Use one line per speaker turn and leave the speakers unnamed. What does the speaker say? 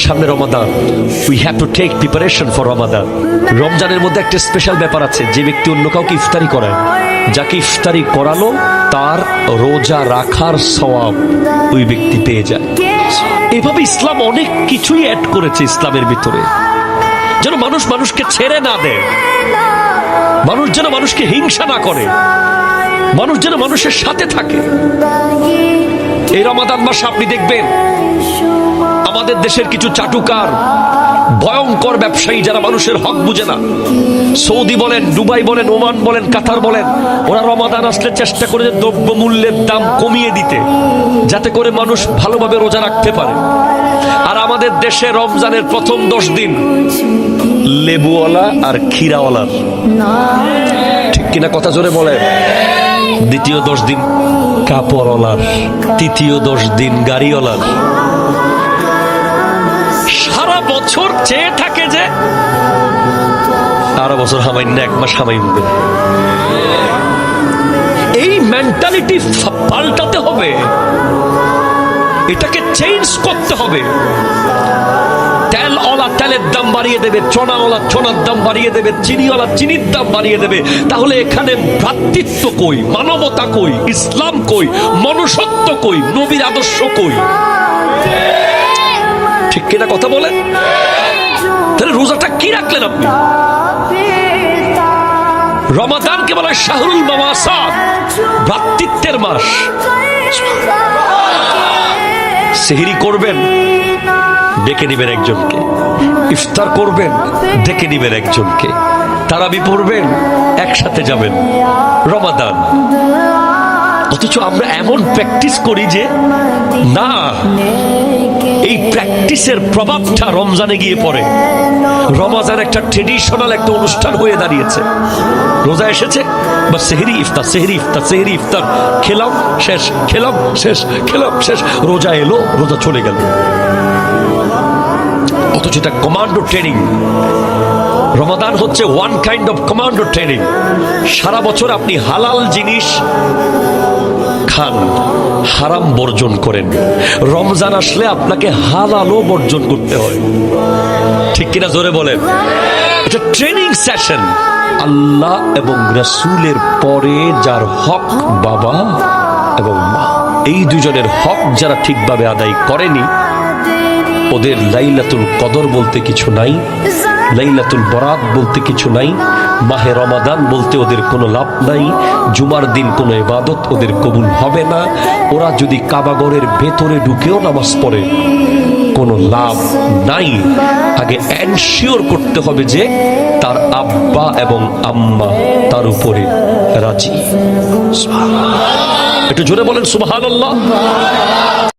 সামনে Ramadan. We have to take preparation for Ramadan. রমজানের মধ্যে একটা স্পেশাল ব্যাপার আছে, যে ব্যক্তি অন্য কাউকে ইফতারি করায়, যাকে ইফতারি করালো, তার রোজা রাখার সওয়াব ওই ব্যক্তি পেয়ে যায়। এভাবে ইসলাম অনেক কিছুই অ্যাড করেছে ইসলামের ভিতরে। যেন মানুষ মানুষকে ছেড়ে না দেয়। মানুষ যেন মানুষকে হিংসা না করে। মানুষ যেন মানুষের সাথে থাকে। এই রমাদান মাসে আপনি দেখবেন আমাদের দেশের কিছু চাটুকার, ভয়ঙ্কর ব্যবসায়ী যারা মানুষের হক বুঝে না। সৌদি বলেন, দুবাই বলেন, ওমান বলেন, কাতার বলেন, ওরা রমাদান আসলে চেষ্টা করে যে দ্রব্য মূল্যের দাম কমিয়ে দিতে, যাতে করে মানুষ ভালোভাবে রোজা রাখতে পারে। আর আমাদের দেশে রমজানের প্রথম দশ দিন লেবুওয়ালা আর ক্ষীরাওয়ালার। ঠিক কিনা কথা জোরে বলে দ্বিতীয় দশ দিন কাপড়ওয়ালার, তৃতীয় দশ দিন গাড়িওয়ালার। সারা বছর চেয়ে থাকে যে সারা বছর হামাইন না, এক মাস হামাইন দেবে। এই মেন্টালিটি পাল্টাতে হবে। এটাকে চেঞ্জ করতে হবে। তেলের দাম বাড়িয়ে দেবে, চনাওয়ালা চনার দাম বাড়িয়ে দেবে, চিনিওয়ালা চিনির দাম বাড়িয়ে দেবে। তাহলে এখানে ভ্রাতৃত্ব কই, মানবতা কই, ইসলাম কই, মনুষ্যত্ব কই, নবীর আদর্শ কই? ঠিক কিনা কথা বলেন? তাহলে রোজাটা কি রাখলেন আপনি? রমাদানকে বলে শাহরুল মামাসাদ, ভ্রাতৃত্বের মাস। সেহরি করবেন, ডেকে নিবেন একজনকে। ইফতার করবেন, ডেকে নিবেন একজনকে। তারাবি পড়বেন, একসাথে যাবেন। রমাদান। অথচ আমরা এমন প্র্যাকটিস করি যে, না প্র্যাকটিসের প্রভাবটা রমজানে গিয়ে পড়ে। রমাজান একটা ট্রেডিশনাল একটা অনুষ্ঠান হয়ে দাঁড়িয়েছে। রোজা এসেছে বা সেহরি ইফতার সেহরি ইফতার সেহরি ইফতার। খেলাম, শেষ খেলাম শেষ খেলাম, শেষ। রোজা এলো, রোজা চলে গেল। অথচ এটা কমান্ডো ট্রেনিং রমাদান হচ্ছে one kind of commando training সারা বছর আপনি হালাল জিনিস খান। হারাম বর্জন করেন। রমজান আসলে আপনাকে হালালও বর্জন করতে হয়। ঠিক কিনা জোরে বলেন? এটা ট্রেনিং সেশন। আল্লাহ এবং রাসুলের পরে যার হক বাবা এবং মা, এই দুজনের হক যারা ঠিকভাবে আদায় করেনি ওদের লাইলাতুল কদর বলতে কিছু নাই, লাইলাতুল বরাত বলতে কিছু নাই, মাহে রমাদান বলতে ওদের কোনো লাভ নাই, জুমার দিন কোনো এবাদত ওদের কবুল হবে না। ওরা যদি কাবাগরের ভেতরে ঢুকেও নামাজ পড়ে, কোনো লাভ নাই। আগে এনশিওর করতে হবে যে তার আব্বা এবং আম্মা তার উপরে রাজি। একটু জোরে বলেন সুবহানাল্লাহ।